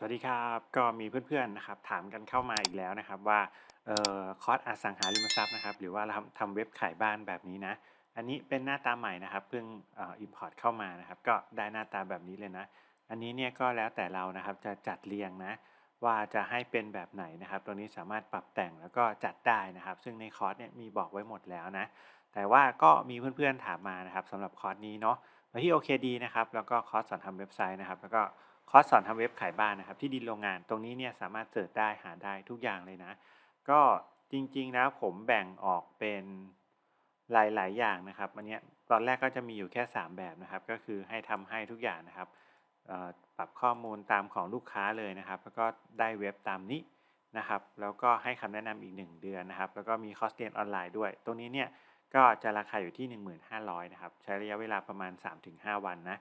สวัสดีครับก็มีเพื่อนๆนะครับถามกันเข้ามาอีกแล้วนะครับว่าเอ่อคอร์สอสังหาริมทรัพย์นะครับหรือว่าทำทำเว็บขายบ้านแบบนี้นะ อันนี้เป็นหน้าตาใหม่นะครับเพิ่งเอ่อ import เข้ามานะครับก็ได้หน้าตาแบบนี้เลยนะ อันนี้เนี่ยก็แล้วแต่เรานะครับจะจัดเรียงนะว่าจะให้เป็นแบบไหนนะครับ ตัวนี้สามารถปรับแต่งแล้วก็จัดได้นะครับ ซึ่งในคอร์สเนี่ยมีบอกไว้หมดแล้วนะ แต่ว่าก็มีเพื่อนๆถามมานะครับสำหรับคอร์สนี้เนาะมาที่ OKD นะครับแล้วก็คอร์สสอนทำเว็บไซต์นะครับแล้วก็ คอร์สสอนทำเว็บขายบ้านนะครับที่ดินโรงงานตรงนี้เนี่ยสามารถเสิร์ชได้หาได้ทุกอย่างเลยนะ ก็จริงๆนะผมแบ่งออกเป็นหลายๆ อย่างนะครับอันนี้ตอนแรกก็จะมีอยู่แค่ 3 แบบนะครับ ก็คือให้ทำให้ทุกอย่างนะครับปรับข้อมูลตามของลูกค้าเลยนะครับ แล้วก็ได้เว็บตามนี้นะครับ แล้วก็ให้คำแนะนำอีก 1 เดือนนะครับ แล้วก็มีคอร์สเรียนออนไลน์ด้วย ตรงนี้เนี่ยก็จะราคาอยู่ที่ 1500นะครับใช้ระยะเวลาประมาณ 3-5 วันนะ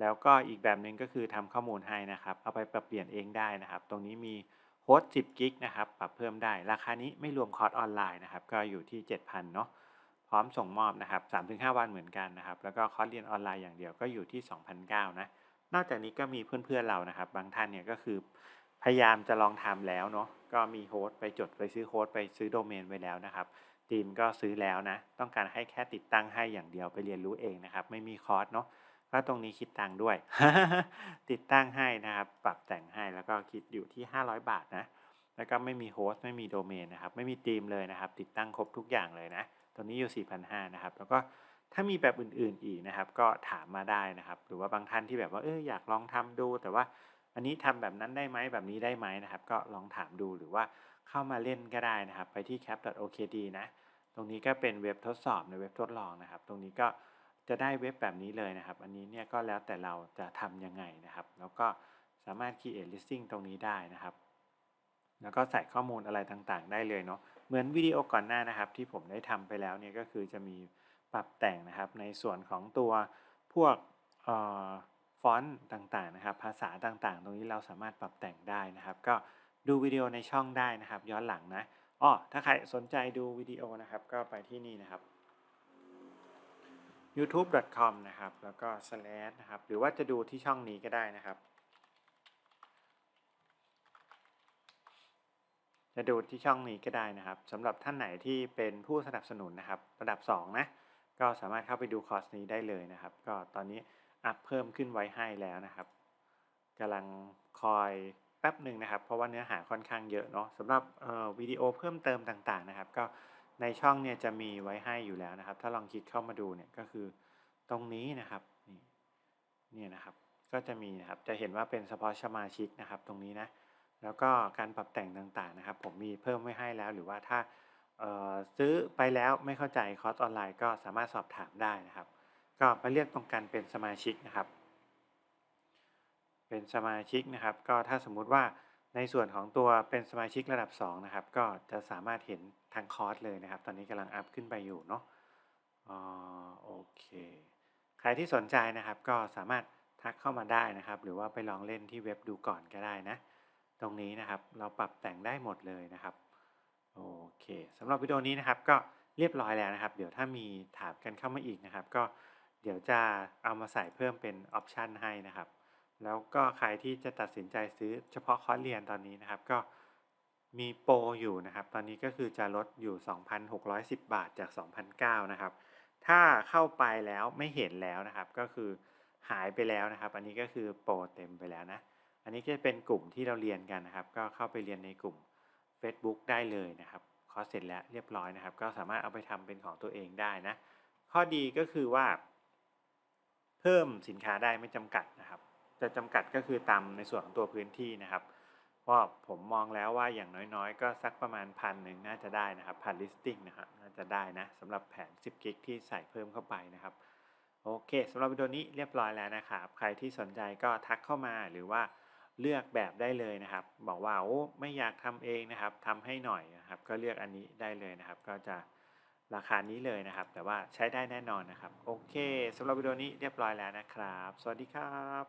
แล้วก็อีกแบบหนึ่งก็คือทำข้อมูลให้นะครับ เอาไปปรับเปลี่ยนเองได้นะครับ ตรงนี้มีโฮสต์10กิกนะครับ ปรับเพิ่มได้ ราคานี้ไม่รวมคอร์สออนไลน์นะครับ ก็อยู่ที่ 7,000เนาะ พร้อมส่งมอบนะครับ 3-5 วันเหมือนกันนะครับ แล้วก็คอร์สเรียนออนไลน์อย่างเดียวก็อยู่ที่ 2,900นะ นอกจากนี้ก็มีเพื่อนๆเรานะครับ บางท่านเนี่ยก็คือพยายามจะลองทำแล้วเนาะ ก็มีโฮสต์ไปจดไปซื้อโฮสต์ไปซื้อโดเมนไว้แล้วนะครับทีมก็ซื้อแล้วนะ ต้องการให้แค่ติดตั้งให้อย่างเดียวไปเรียนรู้เองนะครับ ไม่มีคอร์สเนาะ ก็ตรงนี้คิดตังค์ด้วย ติดตั้งให้นะครับ ปรับแต่งให้แล้วก็คิดอยู่ที่ 500 บาทนะ แล้วก็ไม่มีโฮสต์ไม่มีโดเมนนะครับ ไม่มีธีมเลยนะครับ ติดตั้งครบทุกอย่างเลยนะ ตัวนี้อยู่ 4,500นะครับ แล้วก็ถ้ามีแบบอื่นๆอีกนะครับ ก็ถามมาได้นะครับ หรือว่าบางท่านที่แบบว่าเอออยากลองทำดู แต่ว่าอันนี้ทำแบบนั้นได้ไหมแบบนี้ได้ไหมนะครับ ก็ลองถามดูหรือว่าเข้ามาเล่นก็ได้นะครับ ไปที่ cap.okd นะ ตรงนี้ก็เป็นเว็บทดสอบในเว็บทดลองนะครับ ตรงนี้ก็ จะได้เว็บแบบนี้เลยนะครับ อันนี้เนี่ยก็แล้วแต่เราจะทำยังไงนะครับ แล้วก็สามารถ create listing ตรงนี้ได้นะครับ แล้วก็ใส่ข้อมูลอะไรต่างๆ ได้เลยเนาะเหมือนวิดีโอก่อนหน้านะครับ ที่ผมได้ทำไปแล้วเนี่ยก็คือจะมีปรับแต่งนะครับ ในส่วนของตัวพวกฟอนต์ต่างๆนะครับ ภาษาต่างๆ ตรงนี้เราสามารถปรับแต่งได้นะครับ ก็ดูวิดีโอในช่องได้นะครับ ย้อนหลังนะอ้อถ้าใครสนใจดูวิดีโอนะครับ ก็ไปที่นี่นะครับ youtube.com นะครับ แล้วก็ slash นะครับ หรือว่าจะดูที่ช่องนี้ก็ได้นะครับ จะดูที่ช่องนี้ก็ได้นะครับสำหรับท่านไหนที่เป็นผู้สนับสนุนนะครับ ระดับ 2 นะ ก็สามารถเข้าไปดูคอร์สนี้ได้เลยนะครับ ก็ตอนนี้อัพเพิ่มขึ้นไว้ให้แล้วนะครับกำลังคอยแป๊บหนึ่งนะครับ เพราะว่าเนื้อหาค่อนข้างเยอะเนาะสำหรับวิดีโอเพิ่มเติมต่างๆนะครับ ก็ ในช่องเนี่ยจะมีไว้ให้อยู่แล้วนะครับ ถ้าลองคลิกเข้ามาดูเนี่ยก็คือตรงนี้นะครับนี่เนี่ยนะครับ ก็จะมีนะครับจะเห็นว่าเป็นเฉพาะสมาชิกนะครับ ตรงนี้นะแล้วก็การปรับแต่งต่างๆนะครับ ผมมีเพิ่มไว้ให้แล้วหรือว่าถ้าซื้อไปแล้วไม่เข้าใจคอร์สออนไลน์ก็สามารถสอบถามได้นะครับ ก็มาเลือกตรงกันเป็นสมาชิกนะครับ เป็นสมาชิกนะครับ ก็ถ้าสมมุติว่า ในส่วนของตัวเป็นสมาชิกระดับ 2 นะครับ ก็จะสามารถเห็นทั้งคอร์สเลยนะครับ ตอนนี้กำลังอัพขึ้นไปอยู่เนาะออโอเค ใครที่สนใจนะครับก็สามารถทักเข้ามาได้นะครับ หรือว่าไปลองเล่นที่เว็บดูก่อนก็ได้นะ ตรงนี้นะครับเราปรับแต่งได้หมดเลยนะครับ โอเคสำหรับวิดีโอนี้นะครับก็เรียบร้อยแล้วนะครับ เดี๋ยวถ้ามีถามกันเข้ามาอีกนะครับ ก็เดี๋ยวจะเอามาใส่เพิ่มเป็นออปชันให้นะครับ แล้วก็ใครที่จะตัดสินใจซื้อเฉพาะคอร์สเรียนตอนนี้นะครับ ก็มีโปรอยู่นะครับ ตอนนี้ก็คือจะลดอยู่ 2,610 บาทจาก 2,009นะครับ ถ้าเข้าไปแล้วไม่เห็นแล้วนะครับ ก็คือหายไปแล้วนะครับ อันนี้ก็คือโปรเต็มไปแล้วนะ อันนี้ก็จะเป็นกลุ่มที่เราเรียนกันนะครับ ก็เข้าไปเรียนในกลุ่ม Facebook ได้เลยนะครับคอร์สเสร็จแล้วเรียบร้อยนะครับ ก็สามารถเอาไปทำเป็นของตัวเองได้นะ ข้อดีก็คือว่า เพิ่มสินค้าได้ไม่จำกัดนะครับ จะจำกัดก็คือตามในส่วนของตัวพื้นที่นะครับเพราผมมองแล้วว่าอย่างน้อยๆ ก็สักประมาณพันหนึ่งน่าจะได้นะครับพัน listing นะครับน่าจะได้นะสำหรับแผน 10 กิกที่ใส่เพิ่มเข้าไปนะครับโอเคสำหรับวิดีโอนี้เรียบร้อยแล้วนะครับ ใครที่สนใจก็ทักเข้ามาหรือว่าเลือกแบบได้เลยนะครับ บอกว่าโอ้ไม่อยากทำเองนะครับทำให้หน่อยนะครับ ก็เลือกอันนี้ได้เลยนะครับ ก็จะราคานี้เลยนะครับ แต่ว่าใช้ได้แน่นอนนะครับ โอเคสำหรับวิดีโอนี้เรียบร้อยแล้วนะครับ สวัสดีครับ